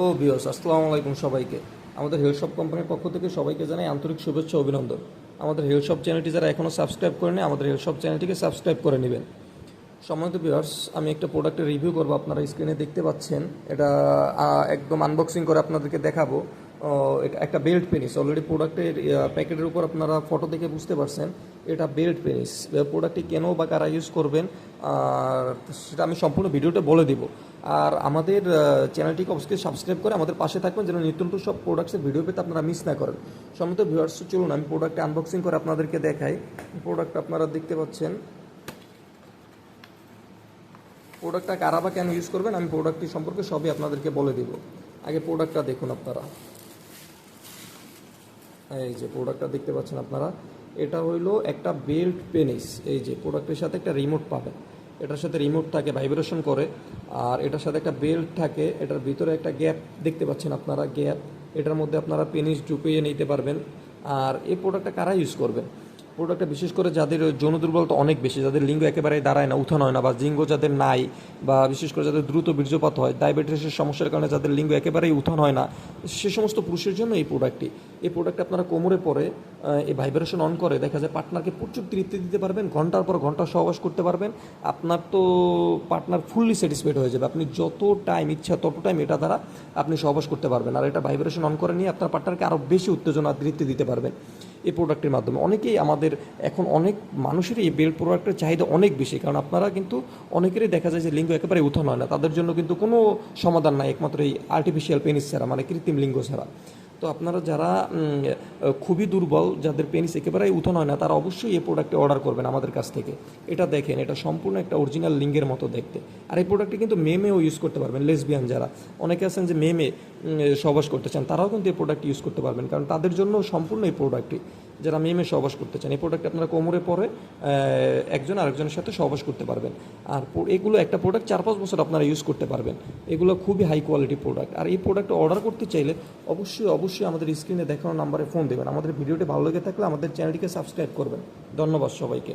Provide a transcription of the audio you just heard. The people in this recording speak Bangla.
ও বিয়স আসসালামু আলাইকুম সবাইকে। আমাদের হেলশপ কোম্পানির পক্ষ থেকে সবাইকে জানাই আন্তরিক শুভেচ্ছা অভিনন্দন। আমাদের হেলশপ চ্যানেলটি যারা এখনও সাবস্ক্রাইব করেনি আমাদের হেলশপ চ্যানেলটিকে সাবস্ক্রাইব করে নেবেন। সম্মানিত বিয়ার্স আমি একটা প্রোডাক্টের রিভিউ করব। আপনারা স্ক্রিনে দেখতে পাচ্ছেন। এটা একদম আনবক্সিং করে আপনাদেরকে দেখাবো। একটা বেল্ট পেনিস। অলরেডি প্রোডাক্টের প্যাকেটের উপর আপনারা ফটো দেখে বুঝতে পারছেন, এটা বেল্ট পেনিস। প্রোডাক্টটি কেন বা কারা ইউজ করবেন, আর সেটা আমি সম্পূর্ণ ভিডিওটা বলে দিব। আর আমাদের চ্যানেলটিকে অবশ্যই সাবস্ক্রাইব করে আমাদের পাশে থাকবেন, যেন নিত্য নতুন সব প্রোডাক্টসের ভিডিও পেতে আপনারা মিস না করেন। সম্মত ভিউয়ার্স চলুন আমি প্রোডাক্টটা আনবক্সিং করে আপনাদেরকে দেখাই। প্রোডাক্ট আপনারা দেখতে পাচ্ছেন। প্রোডাক্টটা কারা বা কেন ইউজ করবেন, আমি প্রোডাক্টটি সম্পর্কে সবই আপনাদেরকে বলে দিব। আগে প্রোডাক্টটা দেখুন আপনারা। এই যে প্রোডাক্টটা দেখতে পাচ্ছেন আপনারা, এটা হইল একটা বেল্ট পেনিস এই যে প্রোডাক্টের সাথে একটা রিমোট পাবেন এটার সাথে রিমোট থাকে ভাইব্রেশন করে। আর এটার সাথে একটা বেল্ট থাকে, এটার ভিতরে একটা গ্যাপ দেখতে পাচ্ছেন আপনারা গ্যাপ এটার মধ্যে আপনারা পেনিস ঢুকিয়ে নিতে পারবেন। আর এই প্রোডাক্টটা কারা ইউজ করবেন প্রোডাক্টটা বিশেষ করে যাদের যৌন দুর্বলতা অনেক বেশি, যাদের লিঙ্গ একেবারে দাঁড়ায় না, উঠানো হয় না বা লিঙ্গ যাদের নাই বা বিশেষ করে যাদের দ্রুত বীর্যপাত হয় ডায়াবেটিসের সমস্যার কারণে যাদের লিঙ্গ একেবারেই উঠানো হয় না, সে সমস্ত পুরুষের জন্য এই প্রোডাক্টটি এই প্রোডাক্ট আপনারা কোমরে পরে এই ভাইব্রেশন অন করে, দেখা যায় পার্টনারকে প্রচুর তৃপ্তি দিতে পারবেন, ঘণ্টার পর ঘণ্টা সহবাস করতে পারবেন, আপনার তো পার্টনার ফুললি স্যাটিসফাইড হয়ে যাবে, আপনি যত টাইম ইচ্ছা তত টাইম এটা দ্বারা আপনি সহবাস করতে পারবেন। আর এটা ভাইব্রেশন অন করে নিয়ে আপনার পার্টনারকে আরও বেশি উত্তেজনা তৃপ্তি দিতে পারবেন। এই প্রোডাক্টের মাধ্যমে। অনেকেই আমাদের এখন অনেক মানুষের এই বেল প্রোডাক্টের চাহিদা অনেক বেশি, কারণ আপনারা কিন্তু অনেকেরই দেখা যায় যে লিঙ্গ একেবারে উত্থান হয় না। তাদের জন্য কিন্তু কোনো সমাধান নাই, একমাত্র এই আর্টিফিশিয়াল পেনিস ছাড়া মানে কৃত্রিম লিঙ্গ ছাড়া। তো আপনারা যারা খুবই দুর্বল, যাদের পেনিস একেবারেই উঠোন হয় না, তারা অবশ্যই এই প্রোডাক্টটি অর্ডার করবেন আমাদের কাছ থেকে। এটা দেখেন, এটা সম্পূর্ণ একটা অরিজিনাল লিঙ্গের মতো দেখতে। আর এই প্রোডাক্টটি কিন্তু মে মেমেও ইউজ করতে পারবেন লেসবিয়ান যারা। অনেকে আছেন যে মেমে সবাস করতে চান, তারাও কিন্তু এই প্রোডাক্ট ইউজ করতে পারবেন। কারণ তাদের জন্য সম্পূর্ণ এই প্রোডাক্টটি যারা মেমে সহবাস করতে চান, এই প্রোডাক্ট আপনারা কোমরে পরে একজন আরেকজনের সাথে সহবাস করতে পারবেন। আর এগুলো একটা প্রোডাক্ট চার পাঁচ বছর আপনারা ইউজ করতে পারবেন। এগুলো খুবই হাই কোয়ালিটি প্রোডাক্ট আর এই প্রোডাক্ট অর্ডার করতে চাইলে অবশ্যই অবশ্যই আমাদের স্ক্রিনে দেখানো নাম্বারে ফোন দেবেন। আমাদের ভিডিওটি ভালো লেগে থাকলে আমাদের চ্যানেলটিকে সাবস্ক্রাইব করবেন। ধন্যবাদ সবাইকে।